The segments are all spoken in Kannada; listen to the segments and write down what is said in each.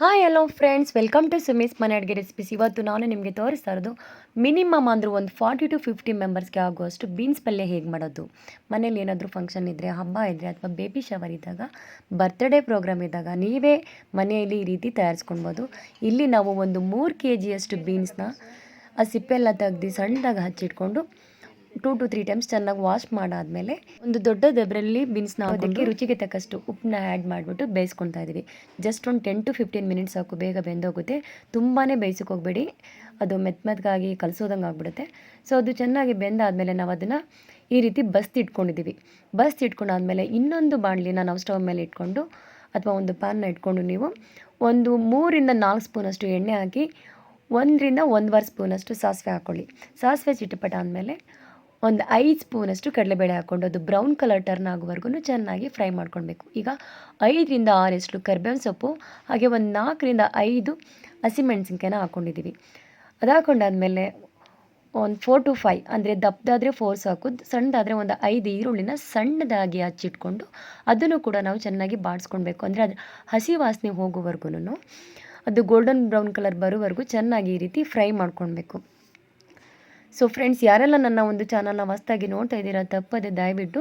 Hi hello friends welcome to Sumi's ಮನೆ ಅಡುಗೆ ರೆಸಿಪೀಸ್ ಇವತ್ತು ನಾನು ನಿಮಗೆ ತೋರಿಸ್ತಾ ಇರೋದು ಮಿನಿಮಮ್ ಅಂದರೂ ಒಂದು ಫಾರ್ಟಿ ಟು ಫಿಫ್ಟಿ ಮೆಂಬರ್ಸ್ಗೆ ಆಗುವಷ್ಟು ಬೀನ್ಸ್ ಪಲ್ಯ ಹೇಗೆ ಮಾಡೋದು ಮನೇಲಿ ಏನಾದರೂ ಫಂಕ್ಷನ್ ಇದ್ದರೆ ಹಬ್ಬ ಇದ್ದರೆ ಅಥವಾ ಬೇಬಿ ಶವರ್ ಇದ್ದಾಗ ಬರ್ತ್ಡೇ ಪ್ರೋಗ್ರಾಮ್ ಇದ್ದಾಗ ನೀವೇ ಮನೆಯಲ್ಲಿ ಈ ರೀತಿ ತಯಾರಿಸ್ಕೊಳ್ಬೋದು ಇಲ್ಲಿ ನಾವು ಒಂದು ಮೂರು ಕೆ ಜಿಯಷ್ಟು ಬೀನ್ಸ್ನ ಆ ಸಿಪ್ಪೆಲ್ಲ ತೆಗ್ದು ಸಣ್ಣದಾಗಿ ಹಚ್ಚಿಟ್ಕೊಂಡು ಟೂ ಟು ತ್ರೀ ಟೈಮ್ಸ್ ಚೆನ್ನಾಗಿ ವಾಶ್ ಮಾಡಾದ್ಮೇಲೆ ಒಂದು ದೊಡ್ಡ ದಬ್ರಲ್ಲಿ ಬೀನ್ಸ್ನ ಅದಕ್ಕೆ ರುಚಿಗೆ ತಕ್ಕಷ್ಟು ಉಪ್ಪನ್ನ ಆ್ಯಡ್ ಮಾಡಿಬಿಟ್ಟು ಬೇಯಿಸ್ಕೊತಾ ಇದ್ದೀವಿ. ಜಸ್ಟ್ ಒಂದು ಟೆನ್ ಟು ಫಿಫ್ಟೀನ್ ಮಿನಿಟ್ಸ್ ಸಾಕು ಬೇಗ ಬೆಂದೋಗುತ್ತೆ. ತುಂಬಾ ಬೇಯಿಸೋಕೆ ಹೋಗಬೇಡಿ. ಅದು ಮೆತ್ತ ಮೆತ್ತಗಾಗಿ ಕಲಸೋದಂಗೆ ಆಗ್ಬಿಡುತ್ತೆ. ಸೊ ಅದು ಚೆನ್ನಾಗಿ ಬೆಂದಾದಮೇಲೆ ನಾವು ಅದನ್ನು ಈ ರೀತಿ ಬಸ್ತಿ ಇಟ್ಕೊಂಡಿದ್ದೀವಿ. ಬಸ್ತಿ ಇಟ್ಕೊಂಡಾದ್ಮೇಲೆ ಇನ್ನೊಂದು ಬಾಣಲಿನ ನಾವು ಸ್ಟವ್ ಮೇಲೆ ಇಟ್ಕೊಂಡು ಅಥವಾ ಒಂದು ಪ್ಯಾನ್ನ ಇಟ್ಕೊಂಡು ನೀವು ಒಂದು ಮೂರಿಂದ ನಾಲ್ಕು ಸ್ಪೂನಷ್ಟು ಎಣ್ಣೆ ಹಾಕಿ ಒಂದರಿಂದ ಒಂದುವರೆ ಸ್ಪೂನಷ್ಟು ಸಾಸಿವೆ ಹಾಕ್ಕೊಳ್ಳಿ ಸಾಸಿವೆ ಚಿಟಪಟ ಆದಮೇಲೆ ಒಂದು ಐದು ಸ್ಪೂನಷ್ಟು ಕಡಲೆಬೇಳೆ ಹಾಕ್ಕೊಂಡು ಅದು ಬ್ರೌನ್ ಕಲರ್ ಟರ್ನ್ ಆಗುವವರೆಗೂ ಚೆನ್ನಾಗಿ ಫ್ರೈ ಮಾಡ್ಕೊಳ್ಬೇಕು. ಈಗ ಐದರಿಂದ ಆರೆಷ್ಟು ಕರ್ಬೇವಿನ ಸೊಪ್ಪು, ಹಾಗೆ ಒಂದು ನಾಲ್ಕರಿಂದ ಐದು ಹಸಿಮೆಣಸಿನ್ಕಾಯಿನ ಹಾಕ್ಕೊಂಡಿದ್ದೀವಿ ಅದು ಹಾಕ್ಕೊಂಡಾದ್ಮೇಲೆ ಒಂದು ಫೋರ್ ಟು ಫೈವ್ ಅಂದರೆ ದಪ್ಪದಾದರೆ ಫೋರ್ ಸಾಕು, ಸಣ್ಣದಾದರೆ ಒಂದು ಐದು ಈರುಳ್ಳಿನ ಸಣ್ಣದಾಗಿ ಹಚ್ಚಿಟ್ಕೊಂಡು ಅದನ್ನು ಕೂಡ ನಾವು ಚೆನ್ನಾಗಿ ಬಾಡಿಸ್ಕೊಳ್ಬೇಕು. ಅಂದರೆ ಅದು ಹಸಿ ವಾಸನೆ ಹೋಗೋವರೆಗೂ ಅದು ಗೋಲ್ಡನ್ ಬ್ರೌನ್ ಕಲರ್ ಬರೋವರೆಗೂ ಚೆನ್ನಾಗಿ ಈ ರೀತಿ ಫ್ರೈ ಮಾಡ್ಕೊಳ್ಬೇಕು. ಸೊ ಫ್ರೆಂಡ್ಸ್ ಯಾರೆಲ್ಲ ನನ್ನ ಒಂದು ಚಾನಲ್ನ ಹೊಸ್ದಾಗಿ ನೋಡ್ತಾ ಇದ್ದೀರಾ, ತಪ್ಪದೆ ದಯವಿಟ್ಟು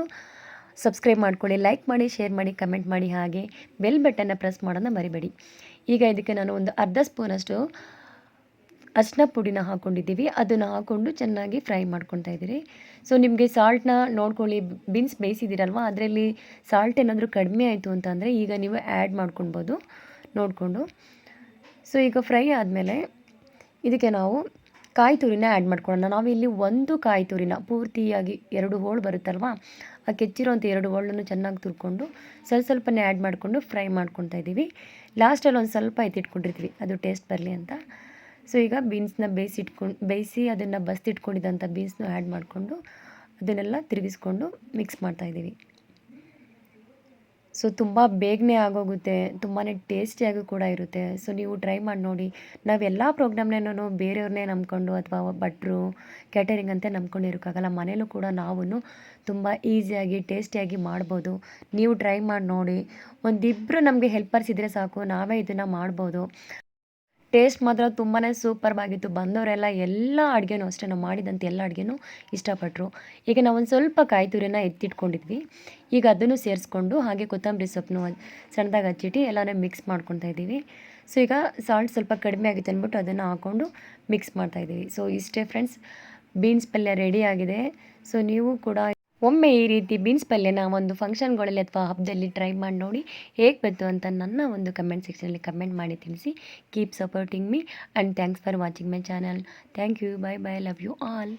ಸಬ್ಸ್ಕ್ರೈಬ್ ಮಾಡ್ಕೊಳ್ಳಿ ಲೈಕ್ ಮಾಡಿ ಶೇರ್ ಮಾಡಿ ಕಮೆಂಟ್ ಮಾಡಿ ಹಾಗೆ ಬೆಲ್ ಬಟನ್ನ ಪ್ರೆಸ್ ಮಾಡೋದನ್ನ ಮರಿಬೇಡಿ. ಈಗ ಇದಕ್ಕೆ ನಾನು ಒಂದು ಅರ್ಧ ಸ್ಪೂನಷ್ಟು ಅರ್ಶಿನ ಪುಡಿನ ಹಾಕ್ಕೊಂಡಿದ್ದೀವಿ ಅದನ್ನು ಹಾಕ್ಕೊಂಡು ಚೆನ್ನಾಗಿ ಫ್ರೈ ಮಾಡ್ಕೊತಾ ಇದ್ದೀರಿ. ಸೊ ನಿಮಗೆ ಸಾಲ್ಟ್ನ ನೋಡ್ಕೊಳ್ಳಿ ಬೀನ್ಸ್ ಬೇಯಿಸಿದ್ದೀರಲ್ವ, ಅದರಲ್ಲಿ ಸಾಲ್ಟ್ ಏನಾದರೂ ಕಡಿಮೆ ಆಯಿತು ಅಂತಂದರೆ ಈಗ ನೀವು ಆ್ಯಡ್ ಮಾಡ್ಕೊಳ್ಬೋದು, ನೋಡಿಕೊಂಡು. ಸೊ ಈಗ ಫ್ರೈ ಆದಮೇಲೆ ಇದಕ್ಕೆ ನಾವು ಕಾಯಿ ತುರಿನ ಆ್ಯಡ್ ಮಾಡ್ಕೊಳ್ಳೋಣ. ನಾವಿಲ್ಲಿ ಒಂದು ಕಾಯಿ ತುರಿನ ಪೂರ್ತಿಯಾಗಿ ಎರಡು ಹೋಳು ಬರುತ್ತಲ್ವ? ಆ ಕೆಚ್ಚಿರೋಂಥ ಎರಡು ಹೋಳನ್ನು ಚೆನ್ನಾಗಿ ತುರ್ಕೊಂಡು ಸ್ವಲ್ಪ ಸ್ವಲ್ಪನೇ ಆ್ಯಡ್ ಮಾಡಿಕೊಂಡು ಫ್ರೈ ಮಾಡ್ಕೊತಾ ಇದ್ದೀವಿ. ಲಾಸ್ಟಲ್ಲಿ ಒಂದು ಸ್ವಲ್ಪ ಎತ್ತಿಟ್ಕೊಂಡಿರ್ತೀವಿ. ಅದು ಟೇಸ್ಟ್ ಬರಲಿ ಅಂತ. ಸೊ ಈಗ ಬೀನ್ಸ್ನ ಬೇಯಿಸಿಟ್ಕೊಂಡು ಬೇಯಿಸಿ ಅದನ್ನು ಬಸ್ತಿಟ್ಕೊಂಡಿದ್ದಂಥ ಬೀನ್ಸ್ನ ಆ್ಯಡ್ ಮಾಡಿಕೊಂಡು ಅದನ್ನೆಲ್ಲ ತಿರುಗಿಸ್ಕೊಂಡು ಮಿಕ್ಸ್ ಮಾಡ್ತಾಯಿದ್ದೀವಿ ಸೊ ತುಂಬ ಬೇಗನೆ ಆಗೋಗುತ್ತೆ ತುಂಬಾ ಟೇಸ್ಟಿಯಾಗೂ ಕೂಡ ಇರುತ್ತೆ. ಸೊ ನೀವು ಟ್ರೈ ಮಾಡಿ ನೋಡಿ. ನಾವೆಲ್ಲ ಪ್ರೋಗ್ರಾಮ್ನೇನೂ ಬೇರೆಯವ್ರನ್ನೇ ನಂಬ್ಕೊಂಡು ಅಥವಾ ಭಟ್ರು ಕ್ಯಾಟರಿಂಗ್ ಅಂತ ನಂಬ್ಕೊಂಡಿರೋಕ್ಕಾಗಲ್ಲ. ಮನೇಲೂ ಕೂಡ ನಾವು ತುಂಬ ಈಸಿಯಾಗಿ ಟೇಸ್ಟಿಯಾಗಿ ಮಾಡ್ಬೋದು. ನೀವು ಟ್ರೈ ಮಾಡಿ ನೋಡಿ. ಒಂದಿಬ್ಬರು ನಮಗೆ ಹೆಲ್ಪರ್ಸ್ ಇದ್ದರೆ ಸಾಕು. ನಾವೇ ಇದನ್ನು ಮಾಡ್ಬೋದು. ಟೇಸ್ಟ್ ಮಾತ್ರ ತುಂಬಾ ಸೂಪರ್ವಾಗಿತ್ತು. ಬಂದವರೆಲ್ಲ ಎಲ್ಲ ಅಡುಗೆನೂ ಅಷ್ಟೇ ನಾವು ಮಾಡಿದಂಥ ಎಲ್ಲ ಅಡುಗೆನೂ ಇಷ್ಟಪಟ್ಟರು ಈಗ ನಾವು ಒಂದು ಸ್ವಲ್ಪ ಕಾಯಿ ತುರಿನ ಎತ್ತಿಟ್ಕೊಂಡಿದ್ವಿ. ಈಗ ಅದನ್ನು ಸೇರಿಸ್ಕೊಂಡು ಹಾಗೆ ಕೊತ್ತಂಬರಿ ಸೊಪ್ಪನ್ನು ಸಣ್ಣದಾಗಿ ಹಚ್ಚಿಟ್ಟು ಎಲ್ಲನೂ ಮಿಕ್ಸ್ ಮಾಡ್ಕೊತಾ ಇದ್ದೀವಿ. ಸೊ, ಈಗ ಸಾಲ್ಟ್ ಸ್ವಲ್ಪ ಕಡಿಮೆ ಆಗಿತ್ತು ಅಂದ್ಬಿಟ್ಟು ಅದನ್ನು ಹಾಕ್ಕೊಂಡು ಮಿಕ್ಸ್ ಮಾಡ್ತಾಯಿದ್ದೀವಿ ಸೊ, ಇಷ್ಟೇ ಫ್ರೆಂಡ್ಸ್ ಬೀನ್ಸ್ ಪಲ್ಯ ರೆಡಿ ಆಗಿದೆ. ಸೊ, ನೀವು ಕೂಡ ಒಮ್ಮೆ ಈ ರೀತಿ ಬೀನ್ಸ್ ಪಲ್ಯನ ಒಂದು ಫಂಕ್ಷನ್ಗಳಲ್ಲಿ ಅಥವಾ ಹಬ್ಬದಲ್ಲಿ ಟ್ರೈ ಮಾಡಿ ನೋಡಿ ಹೇಗೆ ಬಂತು ಅಂತ ನನ್ನ ಒಂದು ಕಮೆಂಟ್ ಸೆಕ್ಷನಲ್ಲಿ ಕಮೆಂಟ್ ಮಾಡಿ ತಿಳಿಸಿ. Keep supporting me and thanks for watching my channel thank you bye bye love you all